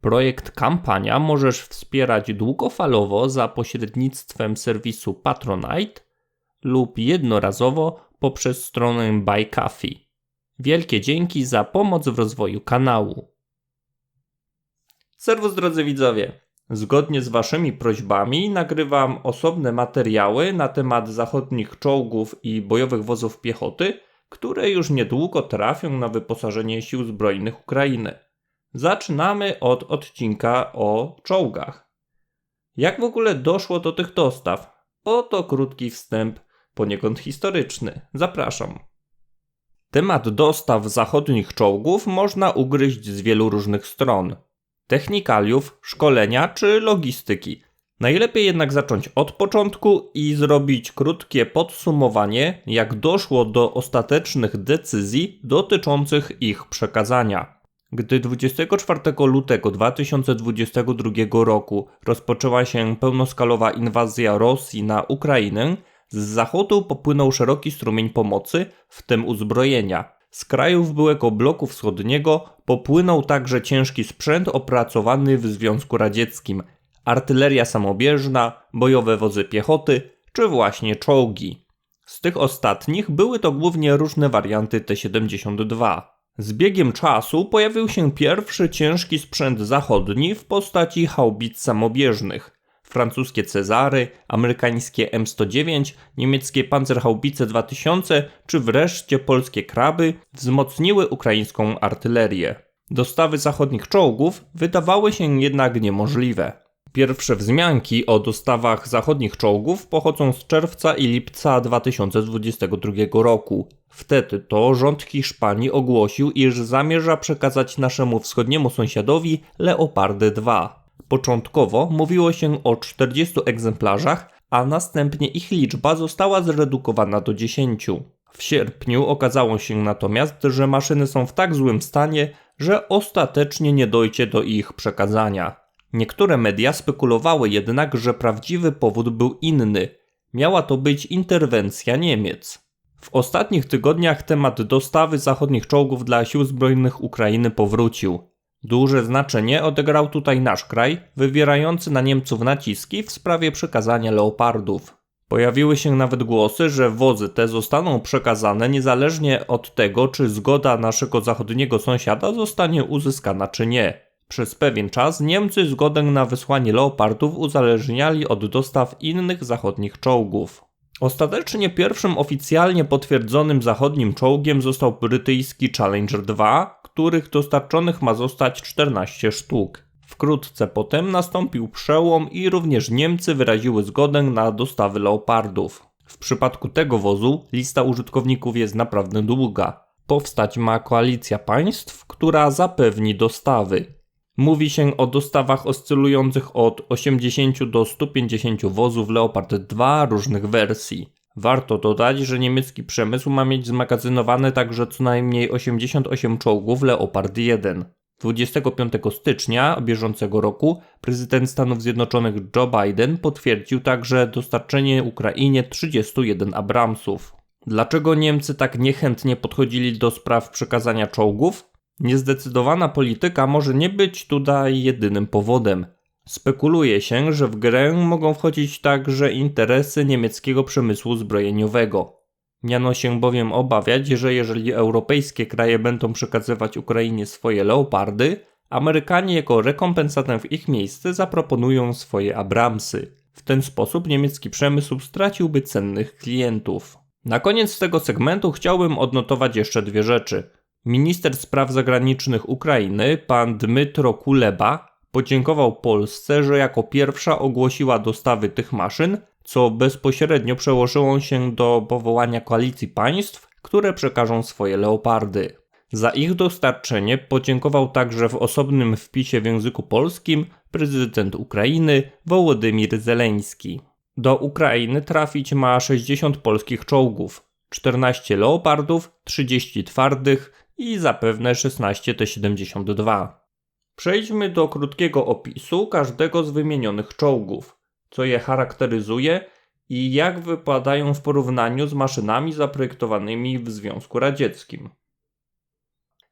Projekt Kampania możesz wspierać długofalowo za pośrednictwem serwisu Patronite lub jednorazowo poprzez stronę Buy Coffee. Wielkie dzięki za pomoc w rozwoju kanału. Serwus drodzy widzowie. Zgodnie z waszymi prośbami nagrywam osobne materiały na temat zachodnich czołgów i bojowych wozów piechoty, które już niedługo trafią na wyposażenie sił zbrojnych Ukrainy. Zaczynamy od odcinka o czołgach. Jak w ogóle doszło do tych dostaw? Oto krótki wstęp, poniekąd historyczny. Zapraszam. Temat dostaw zachodnich czołgów można ugryźć z wielu różnych stron. Technikaliów, szkolenia czy logistyki. Najlepiej jednak zacząć od początku i zrobić krótkie podsumowanie, jak doszło do ostatecznych decyzji dotyczących ich przekazania. Gdy 24 lutego 2022 roku rozpoczęła się pełnoskalowa inwazja Rosji na Ukrainę, z zachodu popłynął szeroki strumień pomocy, w tym uzbrojenia. Z krajów byłego bloku wschodniego popłynął także ciężki sprzęt opracowany w Związku Radzieckim, artyleria samobieżna, bojowe wozy piechoty czy właśnie czołgi. Z tych ostatnich były to głównie różne warianty T-72. Z biegiem czasu pojawił się pierwszy ciężki sprzęt zachodni w postaci haubic samobieżnych francuskie Cezary, amerykańskie M109, niemieckie Panzerhaubice 2000 czy wreszcie polskie Kraby wzmocniły ukraińską artylerię. Dostawy zachodnich czołgów wydawały się jednak niemożliwe. Pierwsze wzmianki o dostawach zachodnich czołgów pochodzą z czerwca i lipca 2022 roku. Wtedy to rząd Hiszpanii ogłosił, iż zamierza przekazać naszemu wschodniemu sąsiadowi Leopardy 2. Początkowo mówiło się o 40 egzemplarzach, a następnie ich liczba została zredukowana do 10. W sierpniu okazało się natomiast, że maszyny są w tak złym stanie, że ostatecznie nie dojdzie do ich przekazania. Niektóre media spekulowały jednak, że prawdziwy powód był inny. Miała to być interwencja Niemiec. W ostatnich tygodniach temat dostawy zachodnich czołgów dla sił zbrojnych Ukrainy powrócił. Duże znaczenie odegrał tutaj nasz kraj, wywierający na Niemców naciski w sprawie przekazania leopardów. Pojawiły się nawet głosy, że wozy te zostaną przekazane niezależnie od tego, czy zgoda naszego zachodniego sąsiada zostanie uzyskana czy nie. Przez pewien czas Niemcy zgodę na wysłanie leopardów uzależniali od dostaw innych zachodnich czołgów. Ostatecznie pierwszym oficjalnie potwierdzonym zachodnim czołgiem został brytyjski Challenger 2, których dostarczonych ma zostać 14 sztuk. Wkrótce potem nastąpił przełom i również Niemcy wyraziły zgodę na dostawy leopardów. W przypadku tego wozu lista użytkowników jest naprawdę długa. Powstać ma koalicja państw, która zapewni dostawy. Mówi się o dostawach oscylujących od 80 do 150 wozów Leopard 2 różnych wersji. Warto dodać, że niemiecki przemysł ma mieć zmagazynowane także co najmniej 88 czołgów Leopard 1. 25 stycznia bieżącego roku prezydent Stanów Zjednoczonych Joe Biden potwierdził także dostarczenie Ukrainie 31 Abramsów. Dlaczego Niemcy tak niechętnie podchodzili do spraw przekazania czołgów? Niezdecydowana polityka może nie być tutaj jedynym powodem. Spekuluje się, że w grę mogą wchodzić także interesy niemieckiego przemysłu zbrojeniowego. Miano się bowiem obawiać, że jeżeli europejskie kraje będą przekazywać Ukrainie swoje leopardy, Amerykanie jako rekompensatę w ich miejsce zaproponują swoje Abramsy. W ten sposób niemiecki przemysł straciłby cennych klientów. Na koniec tego segmentu chciałbym odnotować jeszcze dwie rzeczy. Minister spraw zagranicznych Ukrainy, pan Dmytro Kuleba, Podziękował Polsce, że jako pierwsza ogłosiła dostawy tych maszyn, co bezpośrednio przełożyło się do powołania koalicji państw, które przekażą swoje leopardy. Za ich dostarczenie podziękował także w osobnym wpisie w języku polskim prezydent Ukrainy Wołodymir Zeleński. Do Ukrainy trafić ma 60 polskich czołgów, 14 leopardów, 30 twardych i zapewne 16 T-72. Przejdźmy do krótkiego opisu każdego z wymienionych czołgów, co je charakteryzuje i jak wypadają w porównaniu z maszynami zaprojektowanymi w Związku Radzieckim.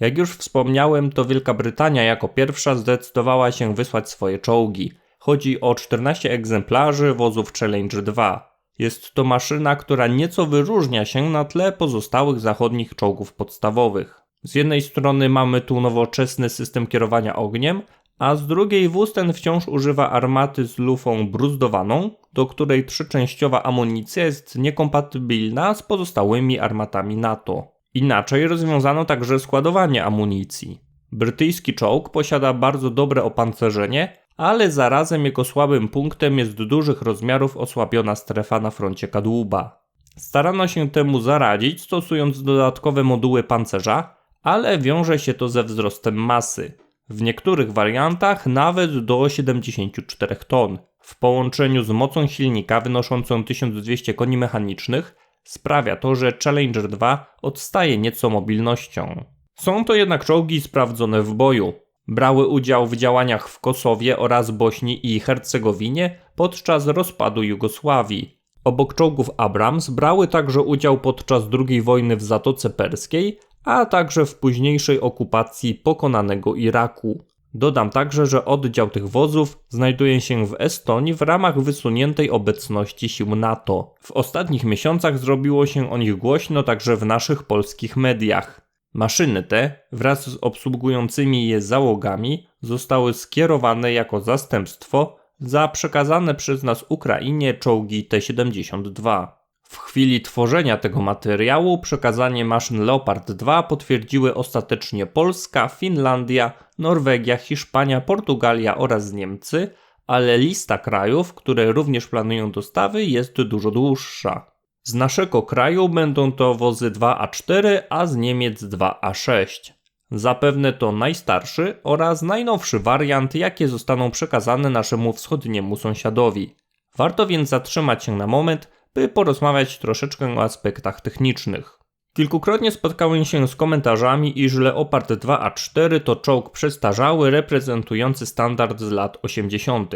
Jak już wspomniałem, to Wielka Brytania jako pierwsza zdecydowała się wysłać swoje czołgi. Chodzi o 14 egzemplarzy wozów Challenger 2. Jest to maszyna, która nieco wyróżnia się na tle pozostałych zachodnich czołgów podstawowych. Z jednej strony mamy tu nowoczesny system kierowania ogniem, a z drugiej wóz ten wciąż używa armaty z lufą bruzdowaną, do której trzyczęściowa amunicja jest niekompatybilna z pozostałymi armatami NATO. Inaczej rozwiązano także składowanie amunicji. Brytyjski czołg posiada bardzo dobre opancerzenie, ale zarazem jego słabym punktem jest dużych rozmiarów osłabiona strefa na froncie kadłuba. Starano się temu zaradzić stosując dodatkowe moduły pancerza, ale wiąże się to ze wzrostem masy. W niektórych wariantach nawet do 74 ton. W połączeniu z mocą silnika wynoszącą 1200 koni mechanicznych sprawia to, że Challenger 2 odstaje nieco mobilnością. Są to jednak czołgi sprawdzone w boju. Brały udział w działaniach w Kosowie oraz Bośni i Hercegowinie podczas rozpadu Jugosławii. Obok czołgów Abrams brały także udział podczas II wojny w Zatoce Perskiej, a także w późniejszej okupacji pokonanego Iraku. Dodam także, że oddział tych wozów znajduje się w Estonii w ramach wysuniętej obecności sił NATO. W ostatnich miesiącach zrobiło się o nich głośno także w naszych polskich mediach. Maszyny te, wraz z obsługującymi je załogami, zostały skierowane jako zastępstwo za przekazane przez nas Ukrainie czołgi T-72. W chwili tworzenia tego materiału przekazanie maszyn Leopard 2 potwierdziły ostatecznie Polska, Finlandia, Norwegia, Hiszpania, Portugalia oraz Niemcy, ale lista krajów, które również planują dostawy jest dużo dłuższa. Z naszego kraju będą to wozy 2A4, a z Niemiec 2A6. Zapewne to najstarszy oraz najnowszy wariant, jakie zostaną przekazane naszemu wschodniemu sąsiadowi. Warto więc zatrzymać się na moment, by porozmawiać troszeczkę o aspektach technicznych. Kilkukrotnie spotkałem się z komentarzami, iż Leopard 2A4 to czołg przestarzały reprezentujący standard z lat 80.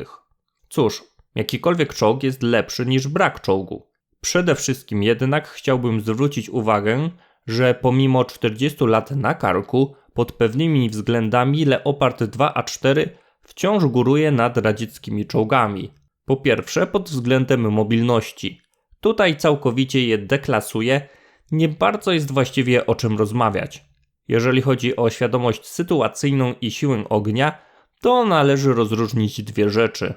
Cóż, jakikolwiek czołg jest lepszy niż brak czołgu. Przede wszystkim jednak chciałbym zwrócić uwagę, że pomimo 40 lat na karku, pod pewnymi względami Leopard 2A4 wciąż góruje nad radzieckimi czołgami. Po pierwsze pod względem mobilności. Tutaj całkowicie je deklasuje, nie bardzo jest właściwie o czym rozmawiać. Jeżeli chodzi o świadomość sytuacyjną i siłę ognia, to należy rozróżnić dwie rzeczy.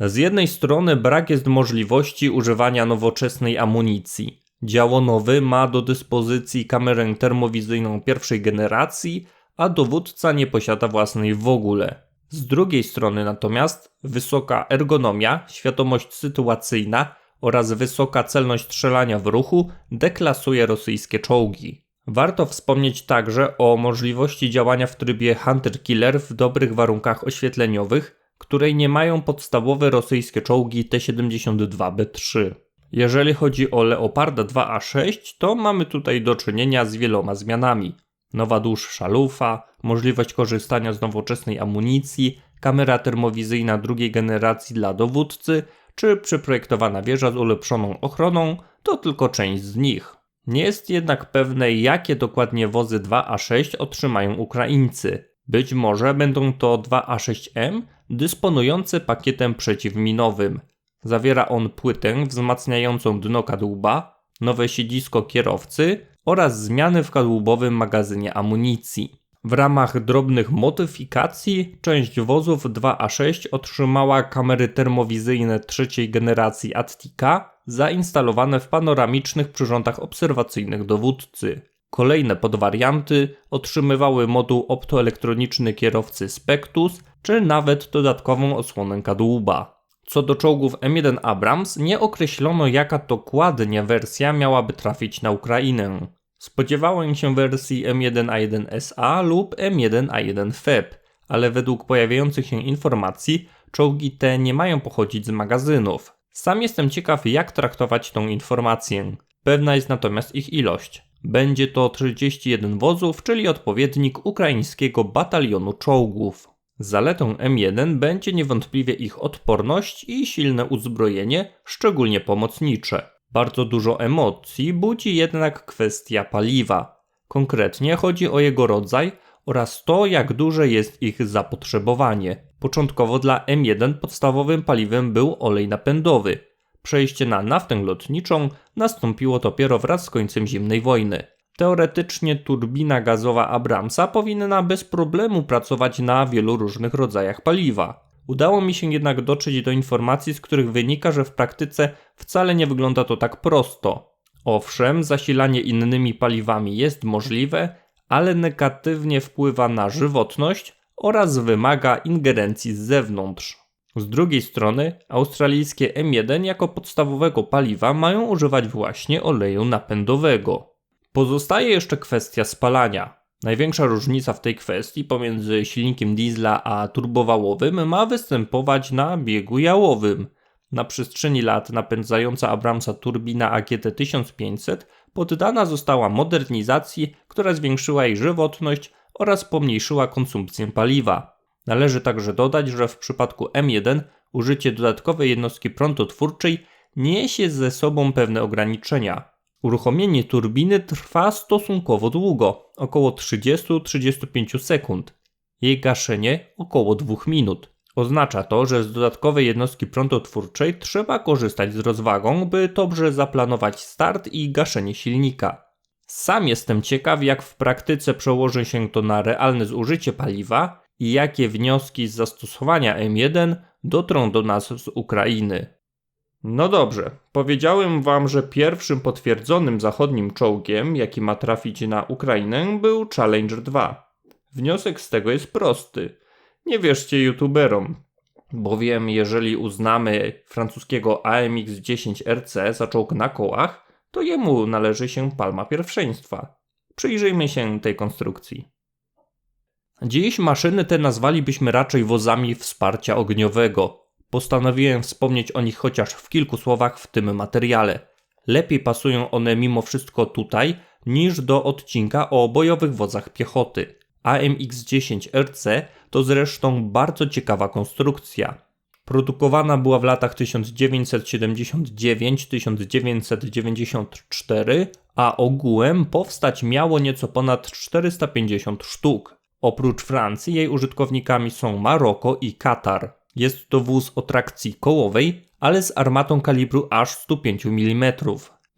Z jednej strony brak jest możliwości używania nowoczesnej amunicji. Działonowy ma do dyspozycji kamerę termowizyjną pierwszej generacji, a dowódca nie posiada własnej w ogóle. Z drugiej strony natomiast wysoka ergonomia, świadomość sytuacyjna oraz wysoka celność strzelania w ruchu deklasuje rosyjskie czołgi. Warto wspomnieć także o możliwości działania w trybie Hunter-Killer w dobrych warunkach oświetleniowych, której nie mają podstawowe rosyjskie czołgi T-72B3. Jeżeli chodzi o Leoparda 2A6, to mamy tutaj do czynienia z wieloma zmianami. Nowa dłuższa lufa, możliwość korzystania z nowoczesnej amunicji, kamera termowizyjna drugiej generacji dla dowódcy, czy przeprojektowana wieża z ulepszoną ochroną, to tylko część z nich. Nie jest jednak pewne, jakie dokładnie wozy 2A6 otrzymają Ukraińcy. Być może będą to 2A6M dysponujące pakietem przeciwminowym. Zawiera on płytę wzmacniającą dno kadłuba, nowe siedzisko kierowcy oraz zmiany w kadłubowym magazynie amunicji. W ramach drobnych modyfikacji część wozów 2A6 otrzymała kamery termowizyjne trzeciej generacji Attica zainstalowane w panoramicznych przyrządach obserwacyjnych dowódcy. Kolejne podwarianty otrzymywały moduł optoelektroniczny kierowcy Spectus czy nawet dodatkową osłonę kadłuba. Co do czołgów M1 Abrams, nie określono jaka dokładnie wersja miałaby trafić na Ukrainę. Spodziewałem się wersji M1A1SA lub M1A1 FEB, ale według pojawiających się informacji czołgi te nie mają pochodzić z magazynów. Sam jestem ciekaw jak traktować tą informację. Pewna jest natomiast ich ilość. Będzie to 31 wozów, czyli odpowiednik ukraińskiego batalionu czołgów. Zaletą M1 będzie niewątpliwie ich odporność i silne uzbrojenie, szczególnie pomocnicze. Bardzo dużo emocji budzi jednak kwestia paliwa. Konkretnie chodzi o jego rodzaj oraz to, jak duże jest ich zapotrzebowanie. Początkowo dla M1 podstawowym paliwem był olej napędowy. Przejście na naftę lotniczą nastąpiło dopiero wraz z końcem zimnej wojny. Teoretycznie turbina gazowa Abramsa powinna bez problemu pracować na wielu różnych rodzajach paliwa. Udało mi się jednak dotrzeć do informacji, z których wynika, że w praktyce wcale nie wygląda to tak prosto. Owszem, zasilanie innymi paliwami jest możliwe, ale negatywnie wpływa na żywotność oraz wymaga ingerencji z zewnątrz. Z drugiej strony, australijskie M1 jako podstawowego paliwa mają używać właśnie oleju napędowego. Pozostaje jeszcze kwestia spalania. Największa różnica w tej kwestii pomiędzy silnikiem diesla a turbowałowym ma występować na biegu jałowym. Na przestrzeni lat napędzająca Abramsa turbina AGT 1500 poddana została modernizacji, która zwiększyła jej żywotność oraz pomniejszyła konsumpcję paliwa. Należy także dodać, że w przypadku M1 użycie dodatkowej jednostki prądotwórczej niesie ze sobą pewne ograniczenia. Uruchomienie turbiny trwa stosunkowo długo, około 30-35 sekund. Jej gaszenie około 2 minut. Oznacza to, że z dodatkowej jednostki prądotwórczej trzeba korzystać z rozwagą, by dobrze zaplanować start i gaszenie silnika. Sam jestem ciekaw, jak w praktyce przełoży się to na realne zużycie paliwa i jakie wnioski z zastosowania M1 dotrą do nas z Ukrainy. No dobrze, powiedziałem wam, że pierwszym potwierdzonym zachodnim czołgiem, jaki ma trafić na Ukrainę, był Challenger 2. Wniosek z tego jest prosty. Nie wierzcie youtuberom, bowiem jeżeli uznamy francuskiego AMX-10 RC za czołg na kołach, to jemu należy się palma pierwszeństwa. Przyjrzyjmy się tej konstrukcji. Dziś maszyny te nazwalibyśmy raczej wozami wsparcia ogniowego. Postanowiłem wspomnieć o nich chociaż w kilku słowach w tym materiale. Lepiej pasują one mimo wszystko tutaj niż do odcinka o bojowych wozach piechoty. AMX-10 RC to zresztą bardzo ciekawa konstrukcja. Produkowana była w latach 1979-1994, a ogółem powstać miało nieco ponad 450 sztuk. Oprócz Francji jej użytkownikami są Maroko i Katar. Jest to wóz o trakcji kołowej, ale z armatą kalibru aż 105 mm.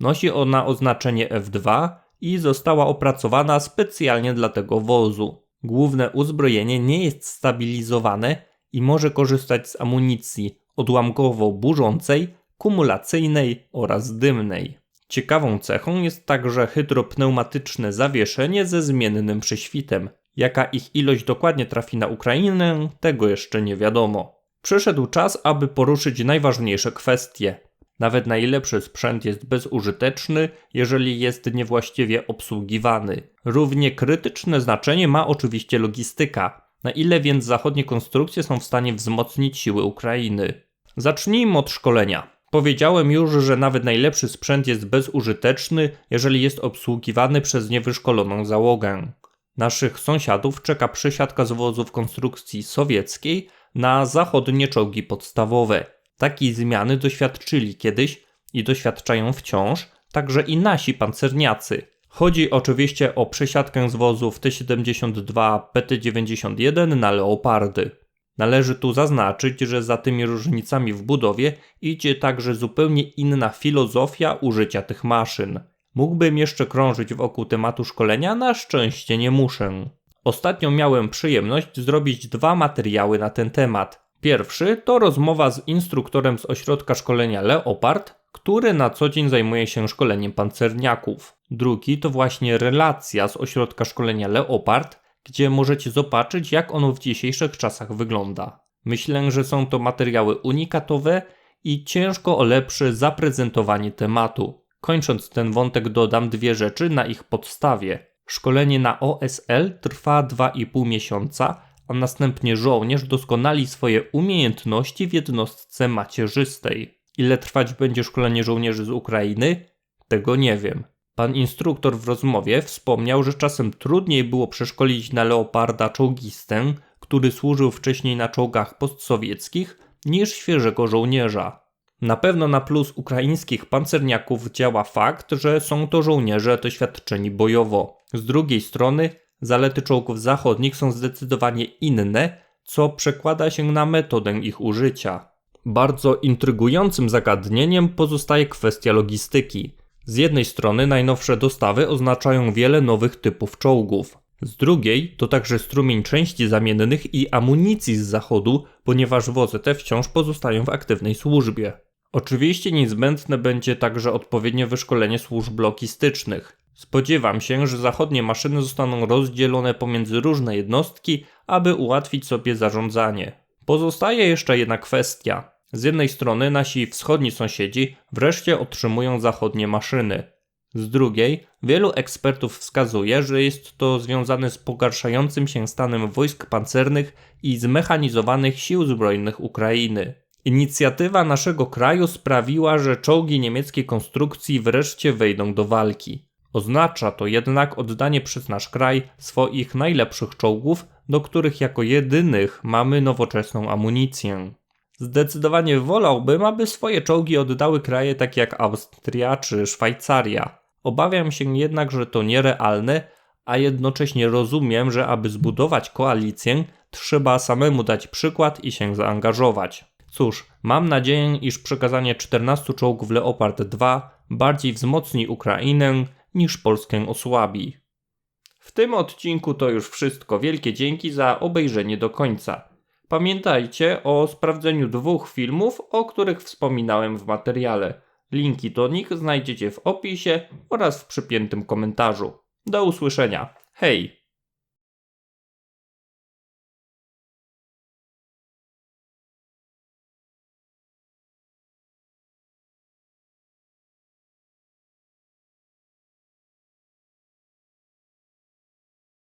Nosi ona oznaczenie F2 i została opracowana specjalnie dla tego wozu. Główne uzbrojenie nie jest stabilizowane i może korzystać z amunicji odłamkowo-burzącej, kumulacyjnej oraz dymnej. Ciekawą cechą jest także hydropneumatyczne zawieszenie ze zmiennym prześwitem. Jaka ich ilość dokładnie trafi na Ukrainę, tego jeszcze nie wiadomo. Przyszedł czas, aby poruszyć najważniejsze kwestie. Nawet najlepszy sprzęt jest bezużyteczny, jeżeli jest niewłaściwie obsługiwany. Równie krytyczne znaczenie ma oczywiście logistyka. Na ile więc zachodnie konstrukcje są w stanie wzmocnić siły Ukrainy? Zacznijmy od szkolenia. Powiedziałem już, że nawet najlepszy sprzęt jest bezużyteczny, jeżeli jest obsługiwany przez niewyszkoloną załogę. Naszych sąsiadów czeka przesiadka z wozów konstrukcji sowieckiej na zachodnie czołgi podstawowe. Takiej zmiany doświadczyli kiedyś i doświadczają wciąż także i nasi pancerniacy. Chodzi oczywiście o przesiadkę z wozów T-72 PT-91 na Leopardy. Należy tu zaznaczyć, że za tymi różnicami w budowie idzie także zupełnie inna filozofia użycia tych maszyn. Mógłbym jeszcze krążyć wokół tematu szkolenia, na szczęście nie muszę. Ostatnio miałem przyjemność zrobić dwa materiały na ten temat. Pierwszy to rozmowa z instruktorem z ośrodka szkolenia Leopard, który na co dzień zajmuje się szkoleniem pancerniaków. Drugi to właśnie relacja z ośrodka szkolenia Leopard, gdzie możecie zobaczyć, jak ono w dzisiejszych czasach wygląda. Myślę, że są to materiały unikatowe i ciężko o lepsze zaprezentowanie tematu. Kończąc ten wątek, dodam dwie rzeczy na ich podstawie. Szkolenie na OSL trwa 2,5 miesiąca, a następnie żołnierz doskonali swoje umiejętności w jednostce macierzystej. Ile trwać będzie szkolenie żołnierzy z Ukrainy? Tego nie wiem. Pan instruktor w rozmowie wspomniał, że czasem trudniej było przeszkolić na leoparda czołgistę, który służył wcześniej na czołgach postsowieckich, niż świeżego żołnierza. Na pewno na plus ukraińskich pancerniaków działa fakt, że są to żołnierze doświadczeni bojowo. Z drugiej strony, zalety czołgów zachodnich są zdecydowanie inne, co przekłada się na metodę ich użycia. Bardzo intrygującym zagadnieniem pozostaje kwestia logistyki. Z jednej strony najnowsze dostawy oznaczają wiele nowych typów czołgów. Z drugiej to także strumień części zamiennych i amunicji z zachodu, ponieważ wozy te wciąż pozostają w aktywnej służbie. Oczywiście niezbędne będzie także odpowiednie wyszkolenie służb logistycznych. Spodziewam się, że zachodnie maszyny zostaną rozdzielone pomiędzy różne jednostki, aby ułatwić sobie zarządzanie. Pozostaje jeszcze jedna kwestia. Z jednej strony nasi wschodni sąsiedzi wreszcie otrzymują zachodnie maszyny. Z drugiej, wielu ekspertów wskazuje, że jest to związane z pogarszającym się stanem wojsk pancernych i zmechanizowanych sił zbrojnych Ukrainy. Inicjatywa naszego kraju sprawiła, że czołgi niemieckiej konstrukcji wreszcie wejdą do walki. Oznacza to jednak oddanie przez nasz kraj swoich najlepszych czołgów, do których jako jedynych mamy nowoczesną amunicję. Zdecydowanie wolałbym, aby swoje czołgi oddały kraje takie jak Austria czy Szwajcaria. Obawiam się jednak, że to nierealne, a jednocześnie rozumiem, że aby zbudować koalicję, trzeba samemu dać przykład i się zaangażować. Cóż, mam nadzieję, iż przekazanie 14 czołgów Leopard 2 bardziej wzmocni Ukrainę niż Polskę osłabi. W tym odcinku to już wszystko. Wielkie dzięki za obejrzenie do końca. Pamiętajcie o sprawdzeniu dwóch filmów, o których wspominałem w materiale. Linki do nich znajdziecie w opisie oraz w przypiętym komentarzu. Do usłyszenia. Hej!